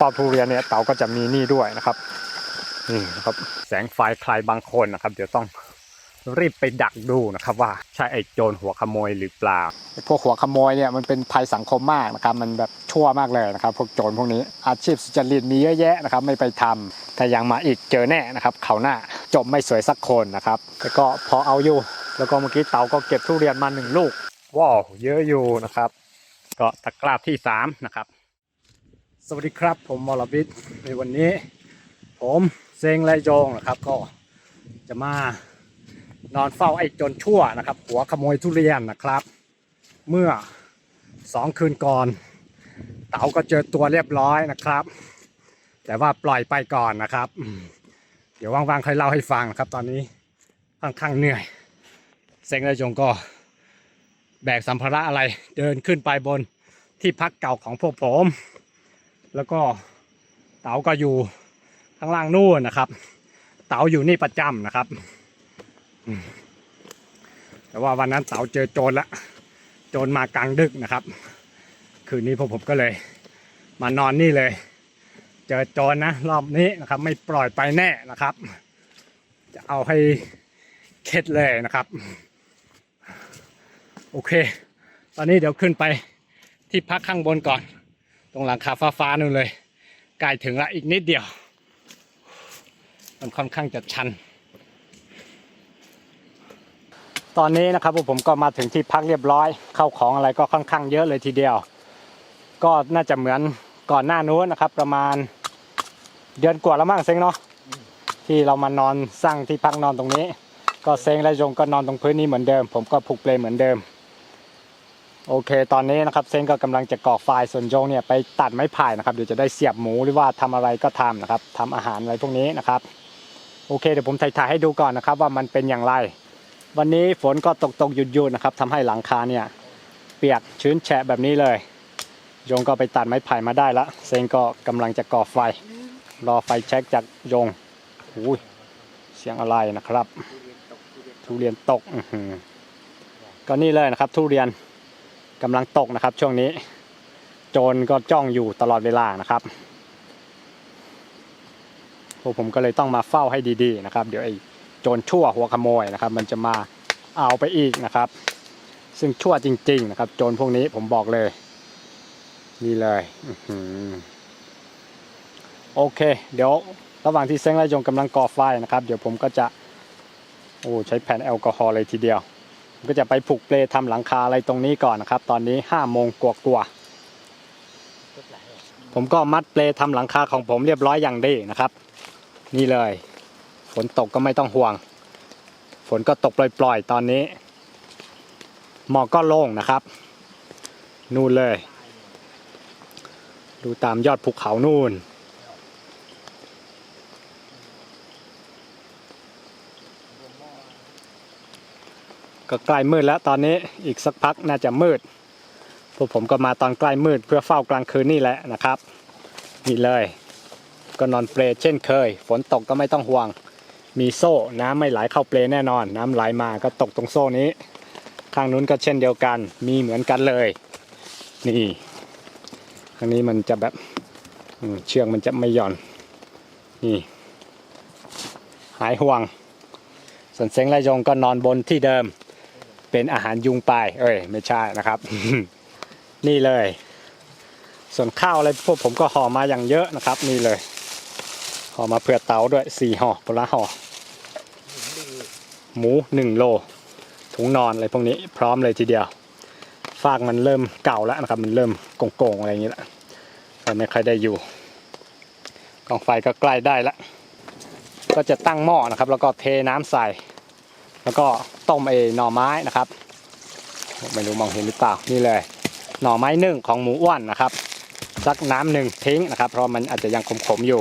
ปอบทุเรียนเนี่ยเต๋าก็จะมีนี่ด้วยนะครับนี่นะครับแสงไฟใครบางคนนะครับ เดี๋ยวต้องรีบไปดักดูนะครับ ว่าใช่ไอ้โจรหัวขโมยหรือเปล่าพวกหัวขโมยเนี่ยมันเป็นภัยสังคมมากนะครับ มันแบบชั่วมากเลยนะครับ พวกโจรพวกนี้อาชีพสุจริตมีเยอะแยะนะครับ ไม่ไปทำแต่ยังมาอีกเจอแน่นะครับเขาหน้าจบไม่สวยสักคนนะครับแต่ก็พอเอาอยู่ แล้วก็เมื่อกี้เต๋าก็เก็บทุเรียนมาหนึ่งลูกว้าวเยอะอยู่นะครับ ก็ตะกร้าที่สามนะครับ สวัสดีครับ ผมมอลบิดในวันนี้ ผมเซงไรโจงนะครับ ก็จะมานอนเฝ้าไอ้จนชั่วนะครับ หัวขโมยทุเรียนนะครับ เมื่อสองคืนก่อน เต๋าก็เจอตัวเรียบร้อยนะครับ แต่ว่าปล่อยไปก่อนนะครับ เดี๋ยวว่างๆค่อยเล่าให้ฟังนะครับ ตอนนี้ค่อนข้างเหนื่อย เซงไรโจงก็ แบกสัมภาระอะไรเดินขึ้นไปบนที่พักเก่าของพวกผม แล้วก็เต๋าก็อยู่ข้างล่างนู่นนะครับ เต๋าอยู่นี่ประจำนะครับ แต่ว่าวันนั้นเต๋าเจอโจรละโจรมากลางดึกนะครับ คืนนี้พวกผมก็เลย มานอนนี่เลย เจอโจรนะรอบนี้นะครับ ไม่ปล่อยไปแน่นะครับ จะเอาให้เข็ดเลยนะครับ โอเค ตอนนี้เดี๋ยวขึ้นไปที่พักข้างบนก่อน รงหลังคาฟ้าฟ้าๆนู่นเลยใกล้ถึงละอีกนิดเดียว มันค่อนข้างจะชัน ตอนนี้นะครับผมก็มาถึงที่พักเรียบร้อยเข้าของอะไรก็ค่อนข้างเยอะเลยทีเดียว ก็น่าจะเหมือนก่อนหน้านู้นนะครับ ประมาณเดือนกว่าแล้วมั้งเซ็งเนาะที่เรามานอนสร้างที่พักนอนตรงนี้ ก็เซ็งและยงก็นอนตรงพื้นนี้เหมือนเดิม ผมก็ผูกเปลเหมือนเดิม โอเค ตอนนี้นะครับเซนก็กำลังจะก่อไฟส่วนโยงเนี่ยไปตัดไม้ไผ่นะครับเดี๋ยวจะได้เสียบหมูหรือว่าทำอะไรก็ทำนะครับทำอาหารอะไรพวกนี้นะครับโอเคเดี๋ยวผมถ่ายๆให้ดูก่อนนะครับ ว่ามันเป็นอย่างไร วันนี้ฝนก็ตกตกหยุดหยุดนะครับทำให้หลังคาเนี่ยเปียกชื้นแฉะแบบนี้เลยโยงก็ไปตัดไม้ไผ่มาได้ละเซนก็กำลังจะก่อไฟ รอไฟแช็กจากโยงอุ้ยเสียงอะไรนะครับ ทุเรียนตกอือหือก็นี่เลยนะครับ ทุเรียน กำลังตกนะครับช่วงนี้ โจรก็จ้องอยู่ตลอดเวลานะครับพวกผมก็เลยต้องมาเฝ้าให้ดีๆนะครับ เดี๋ยวไอ้โจรชั่วหัวขโมยนะครับ มันจะมาเอาไปอีกนะครับ ซึ่งชั่วจริง ๆ นะครับ โจรพวกนี้ผมบอกเลย นี่เลยโอเค เดี๋ยวระหว่างที่เซ้งและยงกำลังก่อไฟนะครับ เดี๋ยวผมก็จะโอ้ใช้แผ่นแอลกอฮอล์เลยทีเดียว ก็จะไปผูกเปลทำหลังคาอะไรตรงนี้ก่อนนะครับ ตอนนี้ห้าโมงกว่าๆผมก็มัดเปลทำหลังคาของผมเรียบร้อยอย่างดีนะครับ นี่เลย ฝนตกก็ไม่ต้องห่วง ฝนก็ตกปล่อยๆตอนนี้หมอกก็โล่งนะครับ นู่นเลย ดูตามยอดภูเขานู่น ก็ใกล้มืดแล้วตอนนี้อีกสักพักน่าจะมืด พวกผมก็มาตอนใกล้มืดเพื่อเฝ้ากลางคืนนี่แหละนะครับนี่เลย ก็นอนเปลเช่นเคย ฝนตกก็ไม่ต้องห่วง มีโซ่น้ำไม่ไหลเข้าเปลแน่นอน น้ำไหลมาก็ตกตรงโซ่นี้ ข้างนู้นก็เช่นเดียวกัน มีเหมือนกันเลย นี่ข้างนี้มันจะแบบเชือกมันจะไม่หย่อน นี่ หายห่วงส่วนเซ็งไรยงก็นอนบนที่เดิม เป็นอาหารยุงปลายเอ้ยไม่ใช่นะครับ นี่เลย ส่วนข้าวอะไรพวกผมก็ห่อมาอย่างเยอะนะครับ นี่เลยห่อมาเผื่อเตาด้วยสี่ห่อปละห่อหมูหนึ่งโลถุงนอนอะไรพวกนี้พร้อมเลยทีเดียวฟากมันเริ่มเก่าแล้วนะครับ มันเริ่มโก่งๆอะไรอย่างนี้แล้วก็ไม่ค่อยได้อยู่กองไฟก็ใกล้ได้แล้วก็จะตั้งหม้อนะครับ แล้วก็เทน้ำใส่ แล้วก็ต้มเอหน่อไม้นะครับไม่รู้มองเห็นหรือเปล่านี่เลย หน่อไม้นึ่งของหมูอ้วนนะครับสักน้ำหนึ่งทิ้งนะครับ เพราะมันอาจจะยังขมๆอยู่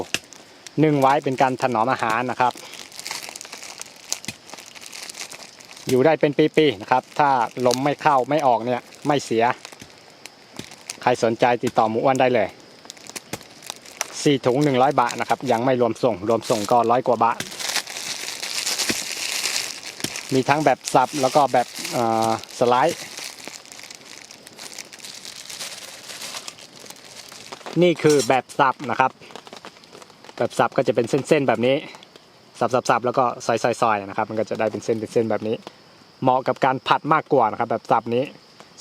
นึ่งไว้เป็นการถนอมอาหารนะครับ อยู่ได้เป็นปีๆนะครับ ถ้าลมไม่เข้าไม่ออกเนี่ยไม่เสีย ใครสนใจติดต่อหมูอ้วนได้เลยสี่ถุงหนึ่งร้อยบาทนะครับ ยังไม่รวมส่ง รวมส่งก็ร้อยกว่าบาท มีทั้งแบบสับแล้วก็แบบสไลด์ นี่คือแบบสับนะครับ แบบสับก็จะเป็นเส้นๆแบบนี้สับๆๆแล้วก็ซอยๆๆนะครับ มันก็จะได้เป็นเส้นเป็นเส้นแบบนี้ เหมาะกับการผัดมากกว่านะครับ แบบสับนี้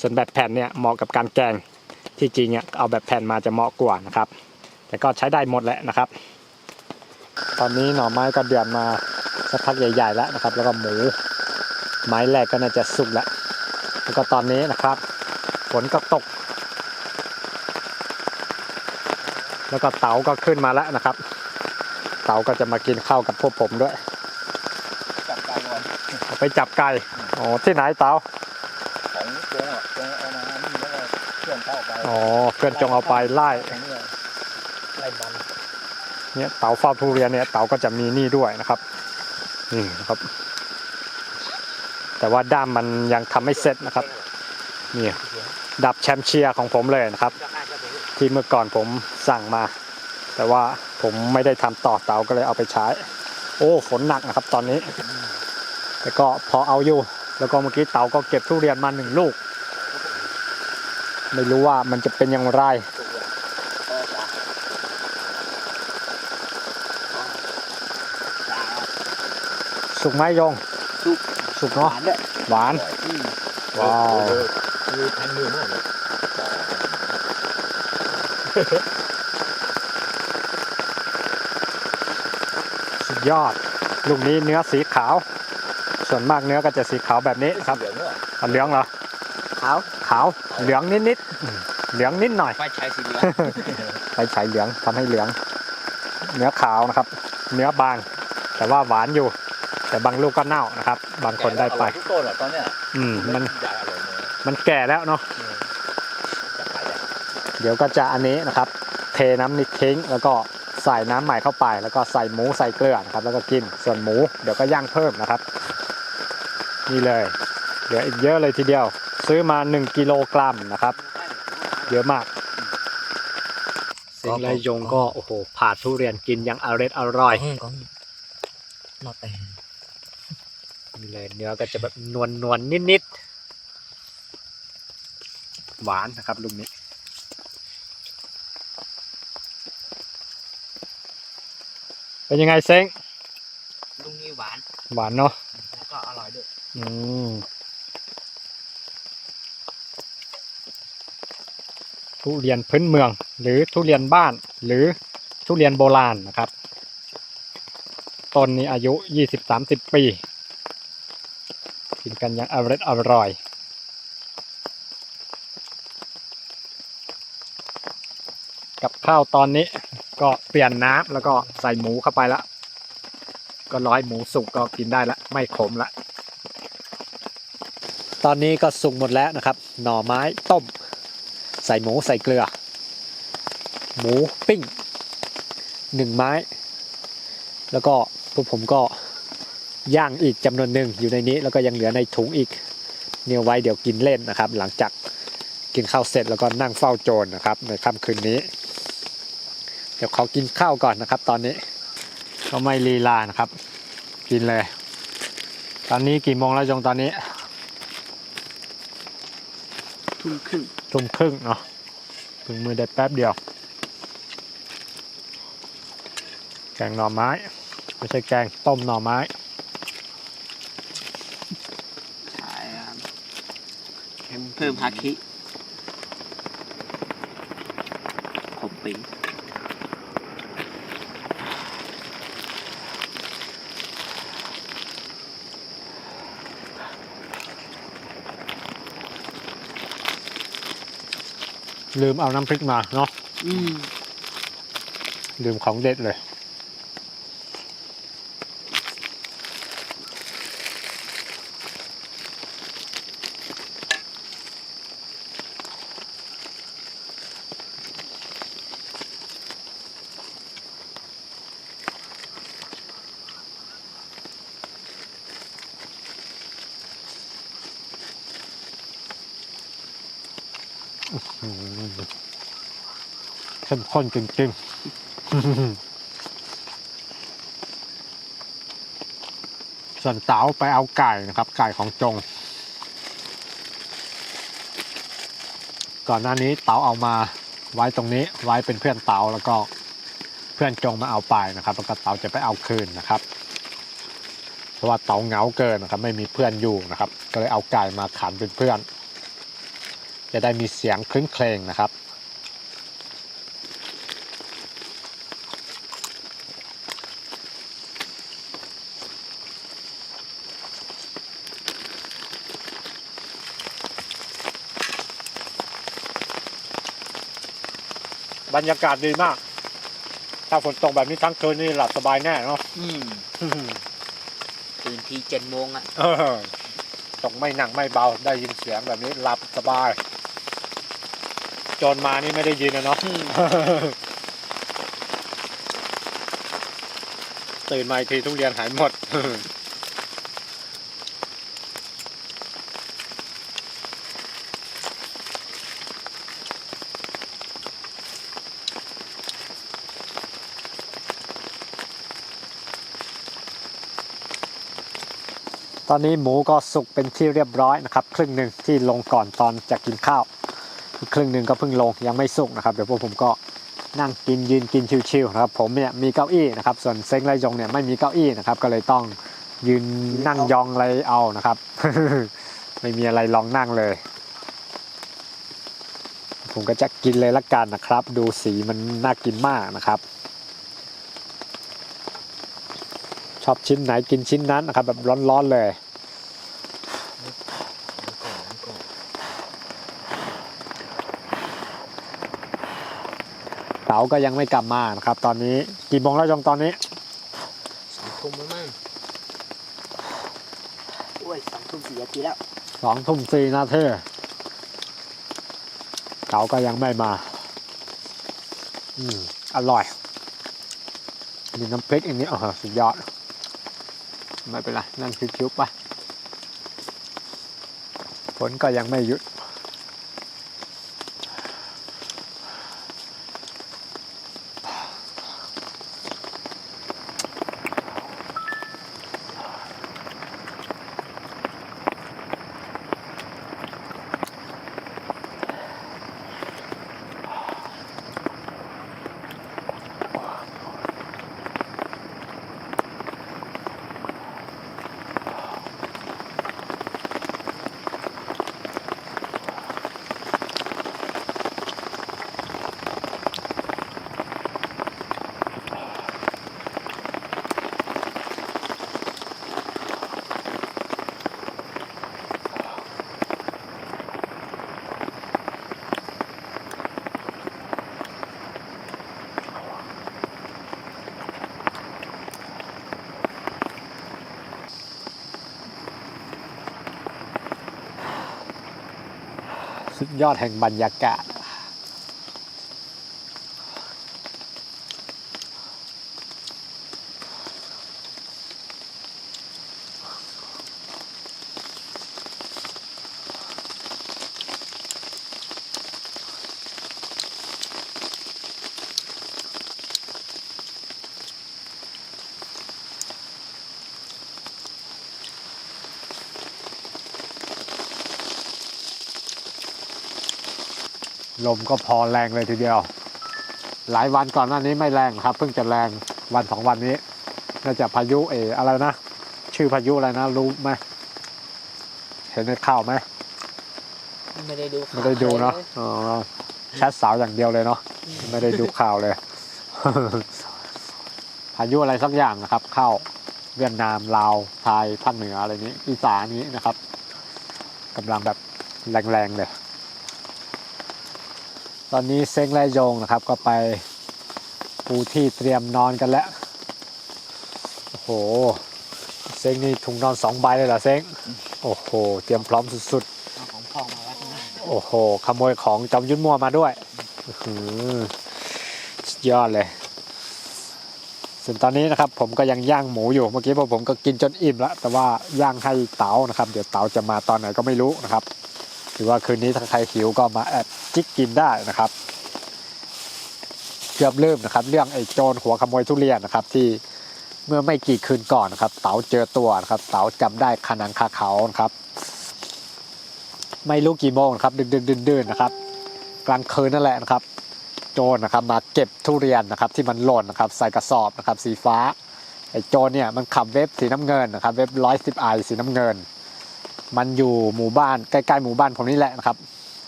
ส่วนแบบแผ่นเนี่ยเหมาะกับการแกงที่จริงเนี่ยเอาแบบแผ่นมาจะเหมาะกว่านะครับ แต่ก็ใช้ได้หมดแหละนะครับ ตอนนี้หน่อไม้ก็เดือดมาสักพักใหญ่ๆแล้วนะครับ แล้วก็หมู ไม้แรกก็น่าจะสุกแล้วแล้วก็ตอนนี้นะครับฝนก็ตก แล้วก็เต๋าก็ขึ้นมาแล้วนะครับ เต๋าก็จะมากินข้าวกับพวกผมด้วย จับไก่ก่อนเอาไปจับไก่อ๋อที่ไหนเต๋าของโจงอะโจงเอามานี่แล้วก็เครื่องเข้าไปอ๋อเพื่อนจงเอาไปไล่ตรงนี้ไล่มันเนี่ยเต๋าเฝ้าทุเรียนเนี่ยเต๋าก็จะมีนี่ด้วยนะครับนี่นะครับ แต่ว่าด้ามมันยังทำไม่เสร็จนะครับ นี่ดับแชมป์เชียร์ของผมเลยนะครับ ที่เมื่อก่อนผมสั่งมา แต่ว่าผมไม่ได้ทำต่อเตาก็เลยเอาไปใช้ โอ้ฝนหนักนะครับ ตอนนี้ แต่ก็พอเอาอยู่ แล้วก็เมื่อกี้เตาก็เก็บทุเรียนมาหนึ่งลูก ไม่รู้ว่ามันจะเป็นอย่างไรสุกไหมยง สุกสุกหเนาะวานด้วยหวานอืมว้าวคือแทงมือมากเลยสุดยอด ลูกนี้เนื้อสีขาว ส่วนมากเนื้อก็จะสีขาวแบบนี้ครับเหลืองด้วยเอาเหลืองเหรอ ขาว ขาว เหลืองนิดๆอืมเหลืองนิดหน่อยไฟใช้สีเหลืองไปฉายเหลืองทำให้เหลือง เนื้อขาวนะครับ เนื้อบาง แต่ว่าหวานอยู่ แต่บางลูกก็เน่านะครับ บางคนได้ไป ทุกต้นอะตอนเนี้ยอืมมันใหญ่อร่อยเลยมันแก่แล้วเนาะจับไก่อะเดี๋ยวก็จะอันนี้นะครับ เทน้ำนิดทิ้ง แล้วก็ใส่น้ำใหม่เข้าไป แล้วก็ใส่หมูใส่เกลือนะครับ แล้วก็กินส่วนหมู เดี๋ยวก็ย่างเพิ่มนะครับ นี่เลย เหลืออีกเยอะเลยทีเดียว ซื้อมา 1กิโลกรัมนะครับ เยอะมากสิงห์ไรยงก็โอ้โหผ่าทุเรียนกินอย่างอร่อยอร่อยก็นอแต่นี่ เลยเนื้อก็จะแบบนวลนวลนิดนิดๆหวานนะครับลูกนี้เป็นยังไงเซ้งลุงนี่หวาน หวานเนาะแล้วก็อร่อยด้วยอืมทุเรียนพื้นเมือง หรือทุเรียนบ้าน หรือทุเรียนโบราณนะครับ ต้นนี้อายุยี่สิบสามสิบปี กินกันอย่างอร่อยอร่อยกับข้าวตอนนี้ก็เปลี่ยนน้ำแล้วก็ใส่หมูเข้าไปละ ก็ร้อยหมูสุกก็กินได้ละ ไม่ขมละ ตอนนี้ก็สุกหมดแล้วนะครับ หน่อไม้ต้ม ใส่หมูใส่เกลือ หมูปิ้งหนึ่งไม้ แล้วก็พวกผมก็ ย่างอีกจำนวนหนึ่งอยู่ในนี้แล้วก็ยังเหลือในถุงอีกเนี่ยไว้เดี๋ยวกินเล่นนะครับ หลังจากกินข้าวเสร็จแล้วก็นั่งเฝ้าโจรนะครับ ในค่ำคืนนี้ เดี๋ยวขอกินข้าวก่อนนะครับ ตอนนี้ก็ไม่ลีลานะครับ กินเลย ตอนนี้กี่โมงแล้วจงตอนนี้ ทุ่มครึ่งทุ่มครึ่งเนาะถึงมือได้แป๊บเดียว แกงหน่อไม้ ไม่ใช่แกงต้มหน่อไม้ ใช่ครับ เพิ่มฮาคิขมปีลืมเอาน้ำพริกมาเนาะอืม ลืมของเด็ดเลย เข้มข้นจริงๆ ส่วนเต๋าไปเอาไก่นะครับ ไก่ของจง ก่อนหน้านี้เต๋าเอามาไว้ตรงนี้ ไว้เป็นเพื่อนเต๋าแล้วก็เพื่อนจงมาเอาไปนะครับ แล้วก็เต๋าจะไปเอาคืนนะครับ เพราะว่าเต๋าเหงาเกินนะครับ ไม่มีเพื่อนอยู่นะครับ ก็เลยเอาไก่มาขันเป็นเพื่อน จะได้มีเสียงคลื้นเครงนะครับ บรรยากาศดีมาก ถ้าฝนตกแบบนี้ทั้งคืนนี่หลับสบายแน่เนาะอืมตื่นทีเจ็ดโมงอะ เออตกไม่หนักไม่เบาได้ยินเสียงแบบนี้หลับสบายโจนมานี่ไม่ได้ยินนะเนาะตื่นมาอีกทีทุกเรียนหายหมด ตอนนี้หมูก็สุกเป็นที่เรียบร้อยนะครับ ครึ่งหนึ่งที่ลงก่อนตอนจะกินข้าวอีก ครึ่งหนึ่งก็เพิ่งลงยังไม่สุกนะครับเดี๋ยวพวกผมก็นั่งกินยืนกินชิวๆนะครับผมเนี่ยมีเก้าอี้นะครับส่วนเซ้งไรยงเนี่ยไม่มีเก้าอี้นะครับก็เลยต้องยืนนั่งยองอะไรเอานะครับ ไม่มีอะไรลองนั่งเลย ผมก็จะกินเลยละกันนะครับ ดูสีมันน่ากินมากนะครับ ชอบชิ้นไหนกินชิ้นนั้นนะครับแบบร้อนๆเลยาก็ยังไม่กลับมานะครับ ตอนนี้กี่โมงแล้วจงตอนนี้สองทุ่มแล้วมั้งโอ้ยสองทุ่มสี่นาทีแล้วสองทุ่มสี่นาทีเต๋าก็ยังไม่มา อืม อร่อยมีน้ำพริกอันนี้อ๋อสุดยอด ไม่เป็นไร นั่งคิ้วๆไปฝนก็ยังไม่หยุด ยอดแห่งบรรยากาศ ลมก็พอแรงเลยทีเดียว หลายวันก่อนหน้านี้ไม่แรงครับ เพิ่งจะแรงวันสองวันนี้น่าจะพายุเอออะไรนะ ชื่อพายุอะไรนะรู้ไหมเห็นในข่าวไหมไม่ได้ดูไม่ได้ดูเนาะอ๋อแชทสาวอย่างเดียวเลยเนาะไม่ได้ดูข่าวเลยพายุอะไรสักอย่างนะครับ เข้าเวียดนามลาวไทยภาคเหนืออะไรนี้อีสานนี้นะครับกำลังแบบแรงๆเลยต อนนี้เซ้งและโยงนะครับ ก็ไปปูที่เตรียมนอนกันแล้ว โอ้โห เซ้งนี่ถุงนอนสองใบเลยเหรอเซ้งโอ้โห เตรียมพร้อมสุดเอาของพ่อมาไว้ข้างหน้าๆโอ้โห ขโมยของจอมยุทธมัวมาด้วยอื้อหือสุดยอดเลย ส่วนตอนนี้นะครับ ผมก็ยังย่างหมูอยู่ เมื่อกี้พวกผมก็กินจนอิ่มแล้ว แต่ว่าย่างให้เต๋านะครับ เดี๋ยวเต๋าจะมาตอนไหนก็ไม่รู้นะครับ หรือว่าคืนนี้ถ้าใครหิวก็มาแอบจิกกินได้นะครับเกือบลืมนะครับ เรื่องไอ้โจรหัวขโมยทุเรียนนะครับ ที่เมื่อไม่กี่คืนก่อนนะครับเต๋าเจอตัวนะครับเต๋าจำได้ขนังคาเขานะครับ ไม่รู้กี่โมงนะครับดึกดึกดื่นๆนะครับ กลางคืนนั่นแหละนะครับ โจรนะครับมาเก็บทุเรียนนะครับ ที่มันหล่นนะครับ ใส่กระสอบนะครับ สีฟ้าไอ้โจรเนี่ยมันขับเว็บสีน้ำเงินนะครับ เว็บร้อยสิบไอสีน้ำเงิน มันอยู่หมู่บ้านใกล้ๆหมู่บ้านผมนี่แหละนะครับ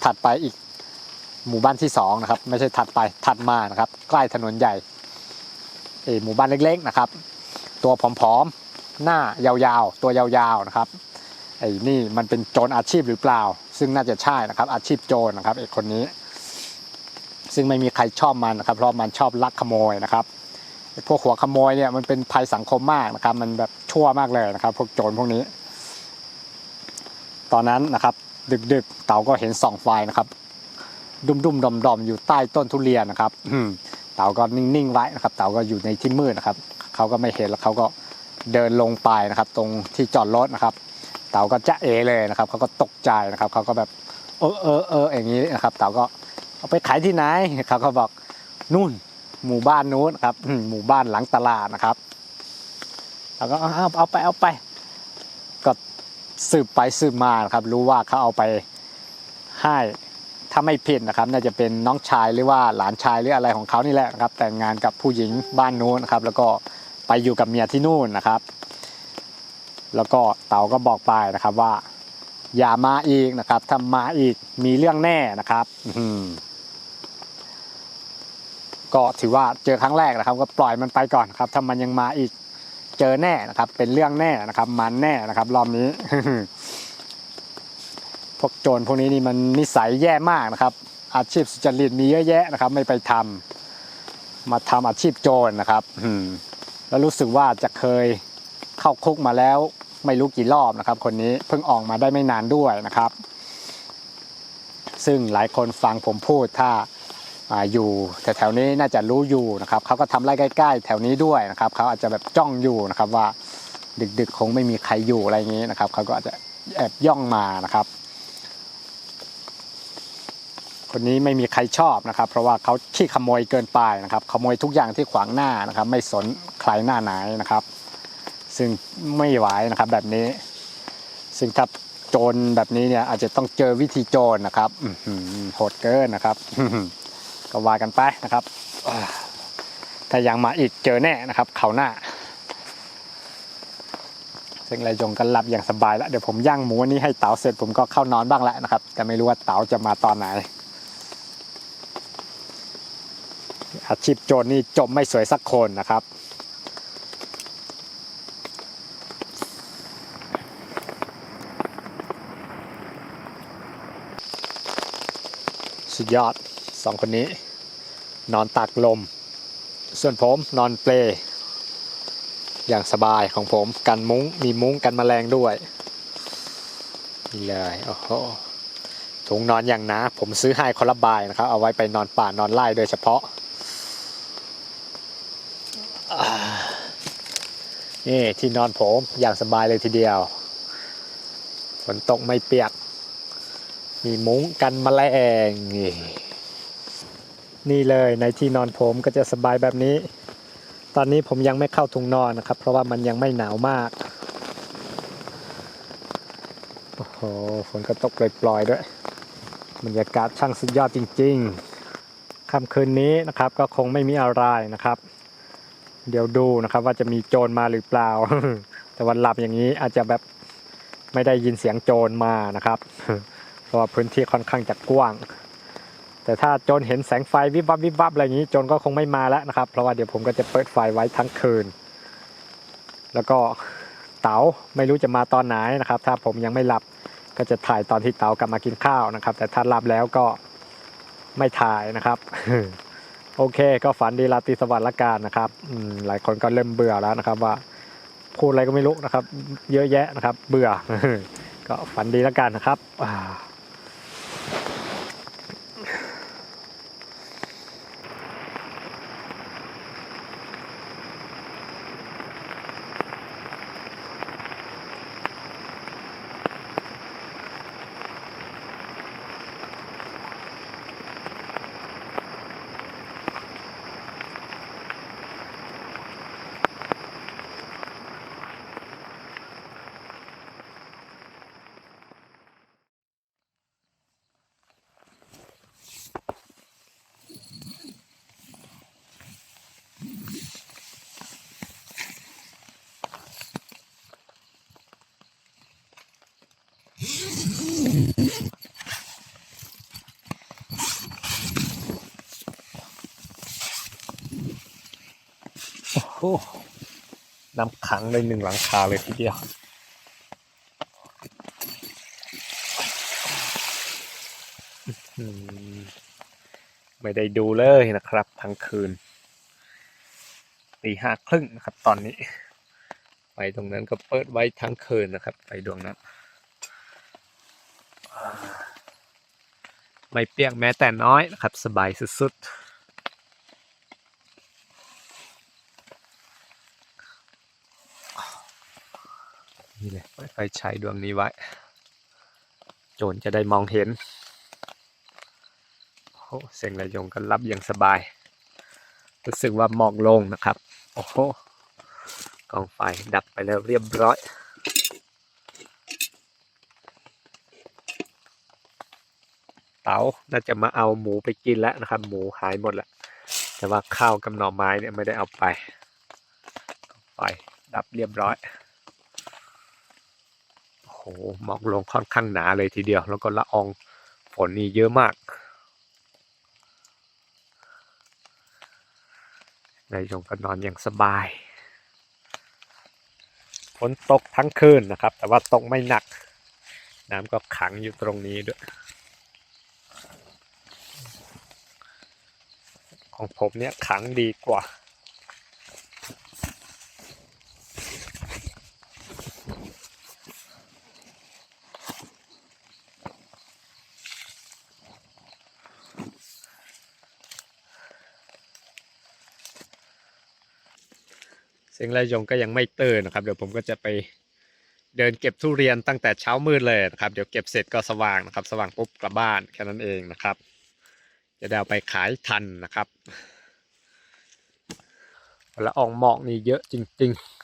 ถัดไปอีกหมู่บ้านที่สองนะครับ ไม่ใช่ถัดไปถัดมานะครับ ใกล้ถนนใหญ่เอหมู่บ้านเล็ก ๆนะครับ ตัวผอมๆหน้ายาวๆ ตัวยาวๆนะครับไอ้นี่มันเป็นโจรอาชีพหรือเปล่า ซึ่งน่าจะใช่นะครับ อาชีพโจรนะครับไอ้คนนี้ ซึ่งไม่มีใครชอบมันนะครับ เพราะมันชอบลักขโมยนะครับไอพวกหัวขโมยเนี่ยมันเป็นภัยสังคมมากนะครับ มันแบบชั่วมากเลยนะครับ พวกโจรพวกนี้ ตอนนั้นนะครับ ดึกๆ เต่าก็เห็นส่องไฟนะครับ ดุมๆดอมๆ อยู่ใต้ต้นทุเรียนนะครับอืมเต่าก็นิ่งๆไว้นะครับ เต่าก็อยู่ในที่มืดนะครับเขาก็ไม่เห็นแล้วเขาก็เดินลงไปนะครับ ตรงที่จอดรถนะครับ เต่าก็จะเอเลยนะครับเขาก็ตกใจนะครับเขาก็แบบเออเออเอออย่างนี้นะครับ เต่าก็เอาไปขายที่ไหนเขาก็บอกนู่นหมู่บ้านนู้นนะครับอืมหมู่บ้านหลังตลาดนะครับเราก็เอาเอาเอาไปเอาไปก็ สืบไปสืบมาครับ รู้ว่าเขาเอาไปให้ถ้าไม่ผิดนะครับ น่าจะเป็นน้องชายหรือว่าหลานชายหรืออะไรของเขานี่แหละครับ แต่งงานกับผู้หญิงบ้านนู้นนะครับ แล้วก็ไปอยู่กับเมียที่นู่นนะครับ แล้วก็เต่าก็บอกไปนะครับว่า อย่ามาอีกนะครับถ้ามาอีกมีเรื่องแน่นะครับอืก็ถือว่าเจอครั้งแรกนะครับ ก็ปล่อยมันไปก่อนครับถ้ามันยังมาอีก เจอแน่นะครับ เป็นเรื่องแน่นะครับ มันแน่นะครับ รอบนี้ พวกโจรพวกนี้นี่มันนิสัยแย่มากนะครับ อาชีพสุจริตมีเยอะแยะนะครับ ไม่ไปทำมาทำอาชีพโจรนะครับ อืแล้วรู้สึกว่าจะเคยเข้าคุกมาแล้วไม่รู้กี่รอบนะครับ คนนี้เพิ่งออกมาได้ไม่นานด้วยนะครับ ซึ่งหลายคนฟังผมพูดถ้า อยู่แถวๆนี้น่าจะรู้อยู่นะครับเขาก็ทำไร่ใกล้ ๆ แถวนี้ด้วยนะครับเขาอาจจะแบบจ้องอยู่นะครับว่าดึกๆ คงไม่มีใครอยู่อะไรอย่างนี้นะครับเขาก็อาจจะแอบย่องมานะครับ คนนี้ไม่มีใครชอบนะครับ เพราะว่าเขาขี้ขโมยเกินไปนะครับ ขโมยทุกอย่างที่ขวางหน้านะครับ ไม่สนใครหน้าไหนนะครับ ซึ่งไม่ไหวนะครับแบบนี้ ซึ่งถ้าโจรแบบนี้เนี่ยอาจจะต้องเจอวิธีโจรนะครับโหดเกินนะครับ ก็ว่ากันไปนะครับอ่าถ้ายังมาอีกเจอแน่นะครับเขาหน้า ซึ่งไรยงก็หลับอย่างสบายแล้ว เดี๋ยวผมย่างหมูนี้ให้เต๋าเสร็จผมก็เข้านอนบ้างแล้วนะครับ แต่ไม่รู้ว่าเต๋าจะมาตอนไหน อาชีพโจรนี่จบไม่สวยสักคนนะครับสุดยอด องคนนี้ นอนตากลม ส่วนผมนอนเปลอย่างสบายของผมกันมุ้งมีมุ้งกันแมลงด้วยนี่เลยโอ้โหถุงนอนอย่างนะผมซื้อให้คนละใบนะครับ เอาไว้ไปนอนป่านอนไร่โดยเฉพาะนี่ที่นอนผมอย่างสบายเลยทีเดียวฝนตกไม่เปียก มีมุ้งกันแมลงนี่ นี่เลยในที่นอนผมก็จะสบายแบบนี้ ตอนนี้ผมยังไม่เข้าถุงนอนนะครับ เพราะว่ามันยังไม่หนาวมากโอ้โหฝนก็ตกปล่อยๆด้วยบรรยากาศช่างสุดยอดจริง ๆค่ำคืนนี้นะครับก็คงไม่มีอะไรนะครับ เดี๋ยวดูนะครับว่าจะมีโจรมาหรือเปล่า แต่วันหลับอย่างนี้อาจจะแบบไม่ได้ยินเสียงโจรมานะครับ เพราะว่าพื้นที่ค่อนข้างจะกว้าง แต่ถ้าโจรเห็นแสงไฟวิบวับวิบวับอะไรอย่างนี้โจรก็คงไม่มาแล้วนะครับ เพราะว่าเดี๋ยวผมก็จะเปิดไฟไว้ทั้งคืน แล้วก็เต๋าไม่รู้จะมาตอนไหนนะครับ ถ้าผมยังไม่หลับก็จะถ่ายตอนที่เต๋ากลับมากินข้าวนะครับ แต่ถ้าหลับแล้วก็ไม่ถ่ายนะครับโอเค ก็ฝันดีราตรีสวัสดิ์ละกันนะครับอืมหลายคนก็เริ่มเบื่อแล้วนะครับ ว่าพูดอะไรก็ไม่รู้นะครับ เยอะแยะนะครับ เบื่อ ก็ฝันดีละกันนะครับ โอ้โหน้ำขังเลยหนึ่งหลังคาเลยทีเดียวไม่ได้ดูเลยนะครับ ทั้งคืนตีห้าครึ่งนะครับ ตอนนี้ไปตรงนั้นก็เปิดไว้ทั้งคืนนะครับไปดวงนั้น ไม่เปียกแม้แต่น้อยนะครับ สบายสุดๆนี่เลยไฟใช้ดวงนี้ไว้ โจรจะได้มองเห็นโอ้เสียงระยงกันรับอย่างสบาย รู้สึกว่าหมอกลงนะครับ โอ้โหกองไฟดับไปแล้วเรียบร้อย เต๋าน่าจะมาเอาหมูไปกินแล้วนะครับ หมูหายหมดแล้วแต่ว่าข้าวกับหน่อไม้เนี่ยไม่ได้เอาไปไฟดับเรียบร้อยโอ้โหหมอกลงค่อนข้างหนาเลยทีเดียว แล้วก็ละอองฝนนี่เยอะมาก นายยงก็นอนอย่างสบายฝนตกทั้งคืนนะครับ แต่ว่าตกไม่หนัก น้ำก็ขังอยู่ตรงนี้ด้วย ของผมเนี่ยขังดีกว่าเสียงไรยงก็ยังไม่ตื่นนะครับ เดี๋ยวผมก็จะไปเดินเก็บทุเรียนตั้งแต่เช้ามืดเลยนะครับ เดี๋ยวเก็บเสร็จก็สว่างนะครับ สว่างปุ๊บกลับบ้านแค่นั้นเองนะครับ จะได้เอาไปขายทันนะครับละอองหมอกนี่เยอะจริง ๆ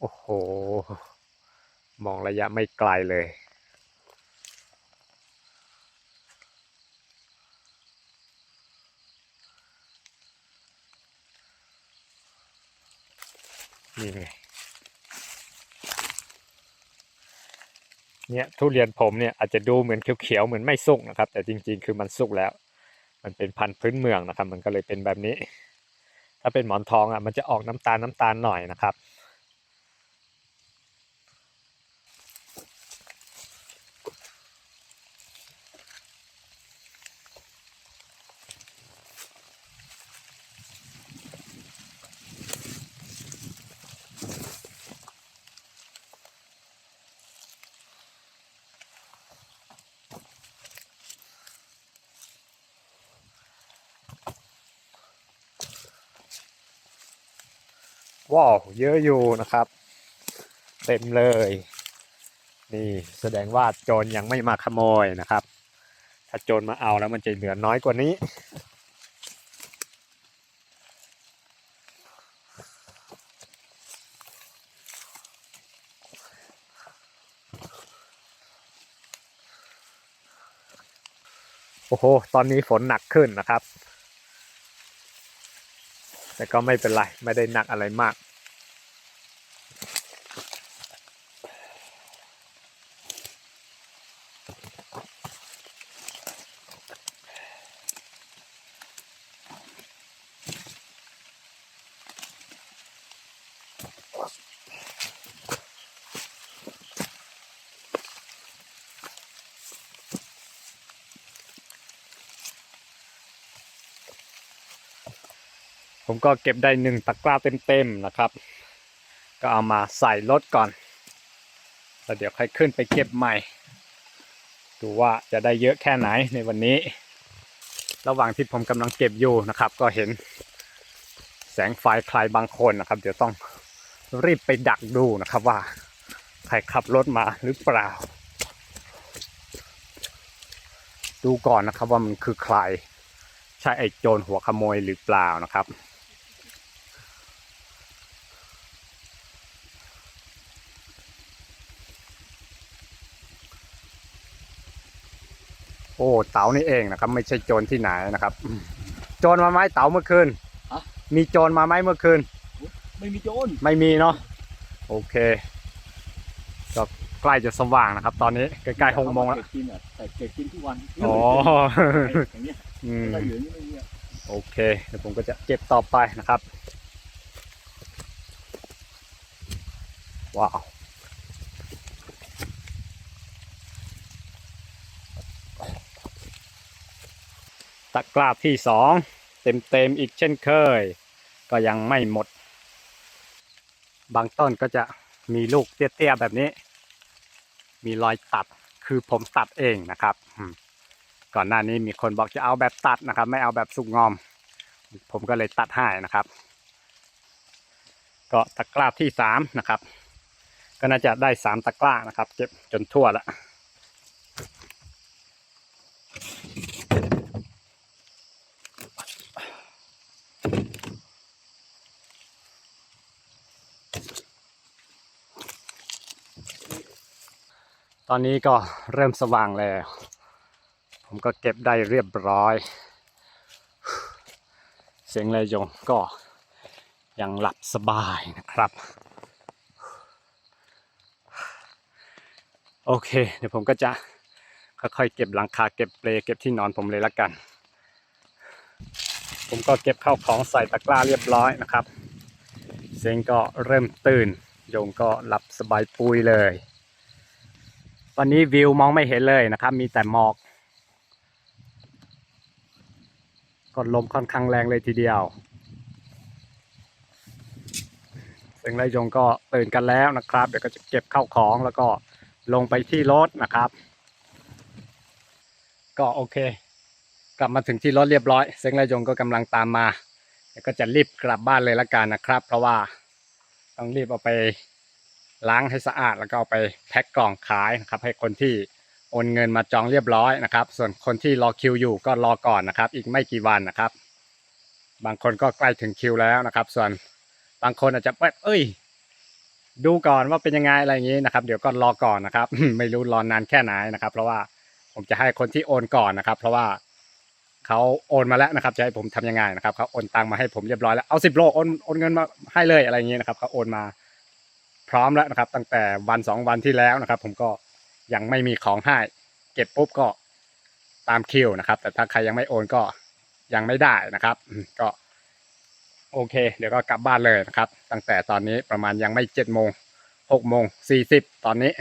โอ้โห มองระยะไม่ไกลเลย นี่ไง เนี่ยทุเรียนผมเนี่ยอาจจะดูเหมือนเขียวๆเหมือนไม่สุกนะครับ แต่จริงๆ คือมันสุกแล้ว มันเป็นพันธุ์พื้นเมืองนะครับ มันก็เลยเป็นแบบนี้ ถ้าเป็นหมอนทองอะมันจะออกน้ำตาลน้ำตาลหน่อยนะครับ ว้าวเยอะอยู่นะครับ เต็มเลย นี่แสดงว่าโจรยังไม่มาขโมยนะครับ ถ้าโจรมาเอาแล้วมันจะเหลือน้อยกว่านี้โอ้โห ตอนนี้ฝนหนักขึ้นนะครับ แต่ก็ไม่เป็นไร ไม่ได้หนักอะไรมาก ก็เก็บได้หนึ่งตะกร้าเต็มๆนะครับ ก็เอามาใส่รถก่อน แล้วเดี๋ยวค่อยขึ้นไปเก็บใหม่ ดูว่าจะได้เยอะแค่ไหนในวันนี้ ระหว่างที่ผมกำลังเก็บอยู่นะครับ ก็เห็นแสงไฟใครบางคนนะครับ เดี๋ยวต้องรีบไปดักดูนะครับว่าใครขับรถมาหรือเปล่า ดูก่อนนะครับว่ามันคือใคร ใช่ไอ้โจรหัวขโมยหรือเปล่านะครับ อ้เต๋านี่เองนะครับ ไม่ใช่โจรที่ไหนนะครับ โจรมาไหมเต๋าเมื่อคืนฮะ มีโจรมาไหมเมื่อคืน ไม่มีโจรไม่มีเนาะโอเคก็ก็ล้จะสว่างนะครับ ตอนนี้ใกล้ๆหกโมงแล้วเก็บกินอะแต่เก็บกินทุกวันอ๋ออย่างเงี้ยอืมถ้าเหลือนี่ไม่เนี่ยโอเคเดี๋ยวผมก็จะเก็บต่อไปนะครับว้าว ตะกร้าที่สองเต็มๆอีกเช่นเคย ก็ยังไม่หมด บางต้นก็จะมีลูกเตี้ยๆแบบนี้ มีรอยตัดคือผมตัดเองนะครับ ก่อนหน้านี้มีคนบอกจะเอาแบบตัดนะครับ ไม่เอาแบบสุกงอม ผมก็เลยตัดให้นะครับ ก็ตะกร้าที่สามนะครับ ก็น่าจะได้สามตะกร้านะครับ เก็บจนทั่วแล้ว ตอนนี้ก็เริ่มสว่างแล้ว ผมก็เก็บได้เรียบร้อย เสียงเลยยงก็ยังหลับสบายนะครับ โอเค เดี๋ยวผมก็จะค่อยๆเก็บหลังคาเก็บเปลเก็บที่นอนผมเลยละกัน ผมก็เก็บเข้าของใส่ตะกร้าเรียบร้อยนะครับ เสียงก็เริ่มตื่นโยงก็หลับสบายปุยเลย ตอนนี้วิวมองไม่เห็นเลยนะครับ มีแต่หมอกก็ลมค่อนข้างแรงเลยทีเดียวเสียงไรยงก็ตื่นกันแล้วนะครับ เดี๋ยวก็จะเก็บเข้าของแล้วก็ลงไปที่รถนะครับ ก็โอเค กลับมาถึงที่รถเรียบร้อยเสียงไรยงก็กำลังตามมาเดี๋ยวก็จะรีบกลับบ้านเลยละกันนะครับ เพราะว่าต้องรีบเอาไป ล้างให้สะอาดแล้วก็เอาไปแพ็คกล่องขายนะครับ ให้คนที่โอนเงินมาจองเรียบร้อยนะครับ ส่วนคนที่รอคิวอยู่ก็รอก่อนนะครับ อีกไม่กี่วันนะครับ บางคนก็ใกล้ถึงคิวแล้วนะครับ ส่วนบางคนอาจจะเอ้ย ดูก่อนว่าเป็นยังไงอะไรอย่างนี้นะครับ เดี๋ยวก็รอก่อนนะครับ ไม่รู้รอนานแค่ไหนนะครับ เพราะว่าผมจะให้คนที่โอนก่อนนะครับ เพราะว่าเขาโอนมาแล้วนะครับ จะให้ผมทำยังไงนะครับเขาโอนตังมาให้ผมเรียบร้อยแล้วเอาสิบโลโอนโอนเงินมาให้เลยอะไรอย่างนี้นะครับเขาโอนมา พร้อมแล้วนะครับ ตั้งแต่วันสองวันที่แล้วนะครับ ผมก็ยังไม่มีของให้เก็บปุ๊บก็ตามคิวนะครับ แต่ถ้าใครยังไม่โอนก็ยังไม่ได้นะครับ ก็โอเค เดี๋ยวก็กลับบ้านเลยนะครับ ตั้งแต่ตอนนี้ประมาณยังไม่เจ็ดโมงหกโมงสี่สิบตอนนี้